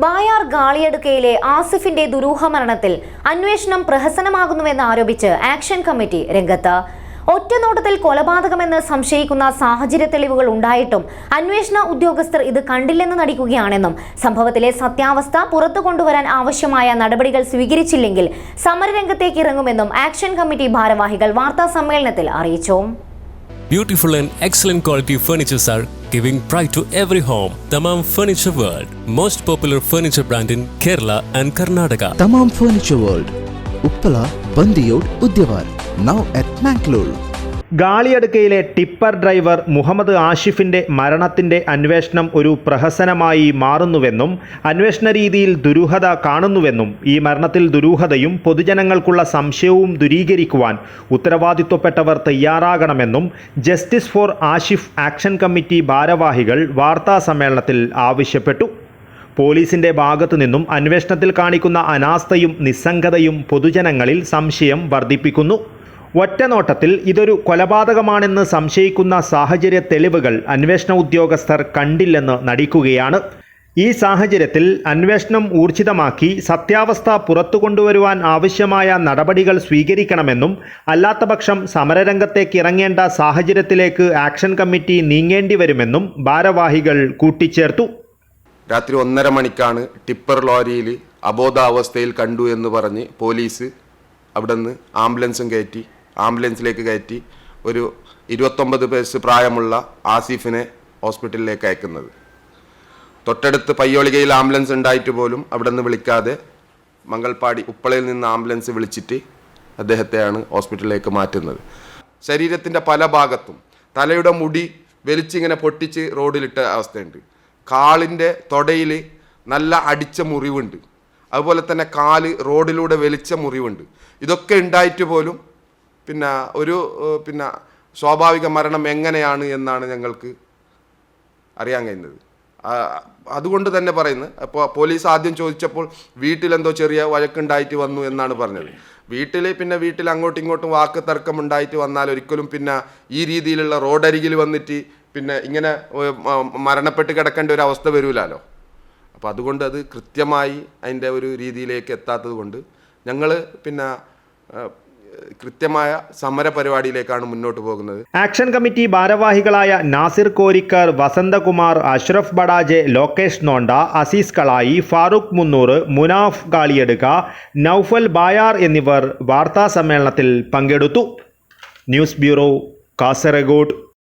ബായാർ ഗാളിയടുക്കയിലെ ആസിഫിന്റെ ദുരൂഹമരണത്തിൽ അന്വേഷണം പ്രഹസനമാകുന്നുവെന്ന് ആരോപിച്ച് action committee രംഗത്ത്. ഒറ്റനോട്ടത്തിൽ കൊലപാതകമെന്ന് സംശയിക്കുന്ന സാഹചര്യ തെളിവുകൾ ഉണ്ടായിട്ടും അന്വേഷണ ഉദ്യോഗസ്ഥർ ഇത് കണ്ടില്ലെന്ന് നടിക്കുകയാണെന്നും സംഭവത്തിലെ സത്യാവസ്ഥ പുറത്തു കൊണ്ടുവരാൻ ആവശ്യമായ നടപടികൾ സ്വീകരിച്ചില്ലെങ്കിൽ സമരരംഗത്തേക്ക് ഇറങ്ങുമെന്നും ആക്ഷൻ കമ്മിറ്റി ഭാരവാഹികൾ വാർത്താ സമ്മേളനത്തിൽ അറിയിച്ചു. Beautiful and excellent quality furnitures are giving pride to every home. Tamam Furniture World, most popular furniture brand in Kerala and Karnataka. Tamam Furniture World, Uppala, Bandiyod, Udyavar, Now at Mangalore. ഗാളിയടുക്കയിലെ tipper driver Muhammad ആഷിഫിന്റെ മരണത്തിന്റെ അന്വേഷണം ഒരു പ്രഹസനമായി മാറുന്നുവെന്നും അന്വേഷണ രീതിയിൽ ദുരൂഹത കാണുന്നുവെന്നും ഈ മരണത്തിൽ ദുരൂഹതയും പൊതുജനങ്ങൾക്കുള്ള സംശയവും ദൂരീകരിക്കുവാൻ ഉത്തരവാദിത്വപ്പെട്ടവർ തയ്യാറാകണമെന്നും justice for Ashif action committee ഭാരവാഹികൾ വാർത്താ സമ്മേളനത്തിൽ ആവശ്യപ്പെട്ടു. പോലീസിന്റെ ഭാഗത്തു നിന്നും അന്വേഷണത്തിൽ കാണിക്കുന്ന അനാസ്ഥയും നിസ്സംഗതയും പൊതുജനങ്ങളിൽ സംശയം വർദ്ധിപ്പിക്കുന്നു. ഒറ്റനോട്ടത്തിൽ ഇതൊരു കൊലപാതകമാണെന്ന് സംശയിക്കുന്ന സാഹചര്യ തെളിവുകൾ അന്വേഷണ ഉദ്യോഗസ്ഥർ കണ്ടില്ലെന്ന് നടിക്കുകയാണ്. ഈ സാഹചര്യത്തിൽ അന്വേഷണം ഊർജിതമാക്കി സത്യാവസ്ഥ പുറത്തു കൊണ്ടുവരുവാൻ ആവശ്യമായ നടപടികൾ സ്വീകരിക്കണമെന്നും അല്ലാത്തപക്ഷം സമരരംഗത്തേക്ക് ഇറങ്ങേണ്ട സാഹചര്യത്തിലേക്ക് ആക്ഷൻ കമ്മിറ്റി നീങ്ങേണ്ടി വരുമെന്നും ഭാരവാഹികൾ കൂട്ടിച്ചേർത്തു. രാത്രി ഒന്നര മണിക്കാണ് ടിപ്പർ ലോറിയിൽ അബോധാവസ്ഥയിൽ കണ്ടു എന്ന് പറഞ്ഞ് പോലീസ് അവിടെ നിന്ന് ആംബുലൻസും കയറ്റി ആംബുലൻസിലേക്ക് കയറ്റി ഒരു ഇരുപത്തൊമ്പത് വയസ്സ് പ്രായമുള്ള ആസിഫിനെ ഹോസ്പിറ്റലിലേക്ക് അയക്കുന്നത്. തൊട്ടടുത്ത് പയ്യോളികയിൽ ആംബുലൻസ് ഉണ്ടായിട്ട് പോലും അവിടെ നിന്ന് വിളിക്കാതെ മംഗൾപാടി ഉപ്പളയിൽ നിന്ന് ആംബുലൻസ് വിളിച്ചിട്ട് അദ്ദേഹത്തെയാണ് ഹോസ്പിറ്റലിലേക്ക് മാറ്റുന്നത്. ശരീരത്തിന്റെ പല ഭാഗത്തും തലയുടെ മുടി വലിച്ചിങ്ങനെ പൊട്ടിച്ച് റോഡിലിട്ട അവസ്ഥയുണ്ട്. കാളിന്റെ തൊടയിൽ നല്ല അടിച്ച മുറിവുണ്ട്. അതുപോലെ തന്നെ കാൽ റോഡിലൂടെ വലിച്ച മുറിവുണ്ട്. ഇതൊക്കെ ഉണ്ടായിട്ട് പോലും പിന്നെ ഒരു പിന്നെ സ്വാഭാവിക മരണം എങ്ങനെയാണ് എന്നാണ് ഞങ്ങൾക്ക് അറിയാൻ കഴിഞ്ഞത്. അതുകൊണ്ട് തന്നെ പറയുന്നത് അപ്പോൾ പോലീസ് ആദ്യം ചോദിച്ചപ്പോൾ വീട്ടിലെന്തോ ചെറിയ വഴക്കുണ്ടായിട്ട് വന്നു എന്നാണ് പറഞ്ഞത്. വീട്ടിൽ പിന്നെ വീട്ടിൽ അങ്ങോട്ടും ഇങ്ങോട്ടും വാക്ക് തർക്കം ഉണ്ടായിട്ട് വന്നാൽ ഒരിക്കലും പിന്നെ ഈ രീതിയിലുള്ള റോഡരികിൽ വന്നിട്ട് പിന്നെ ഇങ്ങനെ മരണപ്പെട്ട് കിടക്കേണ്ട ഒരു അവസ്ഥ വരൂലല്ലോ അപ്പോൾ അതുകൊണ്ട് അത് കൃത്യമായി അതിന്റെ ഒരു രീതിയിലേക്ക് എത്താത്തത് കൊണ്ട് ഞങ്ങൾ പിന്നെ കൃത്യമായ സമര പരിപാടിയിലേക്കാണ് മുന്നോട്ട് പോകുന്നത്. ആക്ഷൻ കമ്മിറ്റി ഭാരവാഹികളായ നാസിർ കോരിക്കർ വസന്തകുമാർ അഷ്റഫ് ബഡാജെ ലോകേഷ് നോണ്ട അസീസ് കളായി ഫാറൂഖ് മുന്നൂറ് മുനാഫ് കാളിയെടുക്ക നൌഫൽ ബായാർ എന്നിവർ വാർത്താ സമ്മേളനത്തിൽ പങ്കെടുത്തു. News bureau Kasaragod.